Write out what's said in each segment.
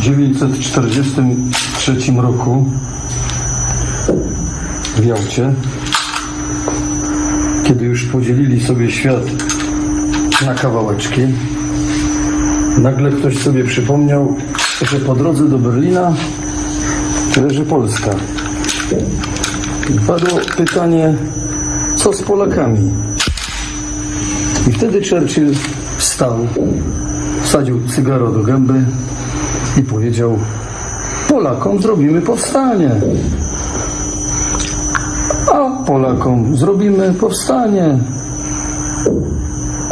1943 roku w Jałcie, kiedy już podzielili sobie świat na kawałeczki, nagle ktoś sobie przypomniał, że po drodze do Berlina leży Polska. Padło pytanie, co z Polakami? I wtedy Churchill wstał, wsadził cygaro do gęby i powiedział: Polakom zrobimy powstanie. A Polakom zrobimy powstanie.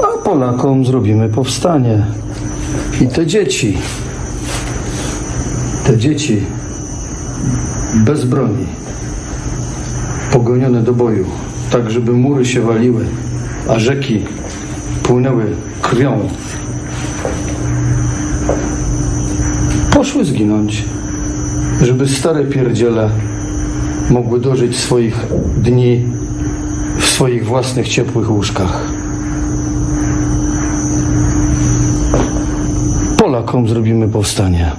A Polakom zrobimy powstanie. I te dzieci, te dzieci bez broni, pogonione do boju, tak żeby mury się waliły, a rzeki płynęły krwią, poszły zginąć, żeby stare pierdziele mogły dożyć swoich dni w swoich własnych ciepłych łóżkach. Polakom zrobimy powstanie.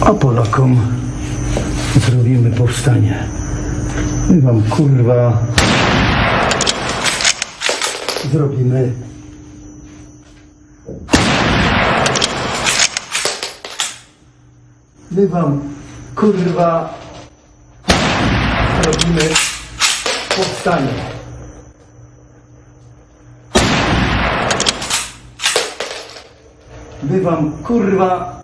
A Polakom zrobimy powstanie. My wam kurwa zrobimy. My wam kurwa zrobimy powstanie. My wam kurwa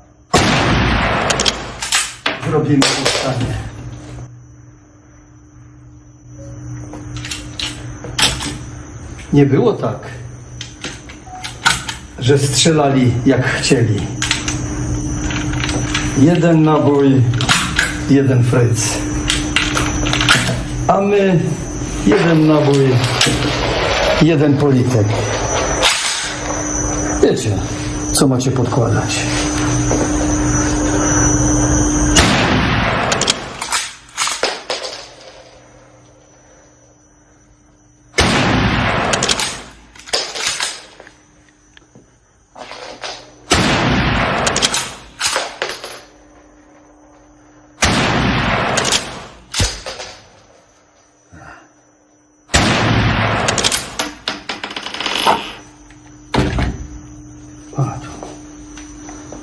zrobimy powstanie. Nie było tak, że strzelali jak chcieli. Jeden nabój, jeden fryc. A my jeden nabój, jeden polityk. Wiecie, co macie podkładać.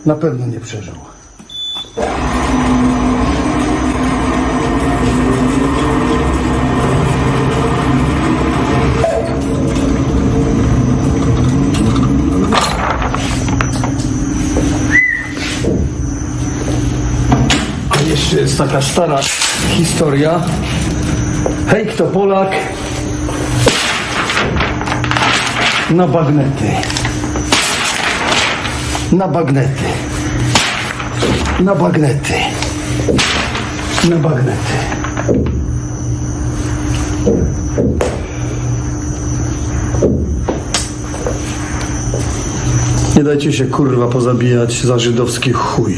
Na pewno nie przeżył. Jeszcze jest taka stara historia. Hej, kto Polak? Na bagnety. Na bagnety. Na bagnety. Na bagnety. Nie dajcie się kurwa pozabijać za żydowski chuj.